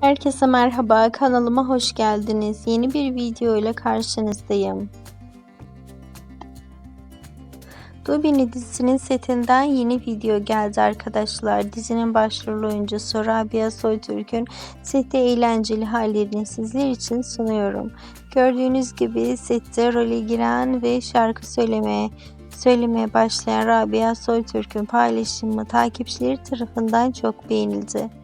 Herkese merhaba, kanalıma hoş geldiniz. Yeni bir video ile karşınızdayım. Dubini dizisinin setinden yeni video geldi arkadaşlar. Dizinin başrol oyuncusu Rabia Soytürk'ün sette eğlenceli hallerini sizler için sunuyorum. Gördüğünüz gibi sette role giren ve şarkı söylemeye söylemeye başlayan Rabia Soytürk'ün paylaşımı takipçileri tarafından çok beğenildi.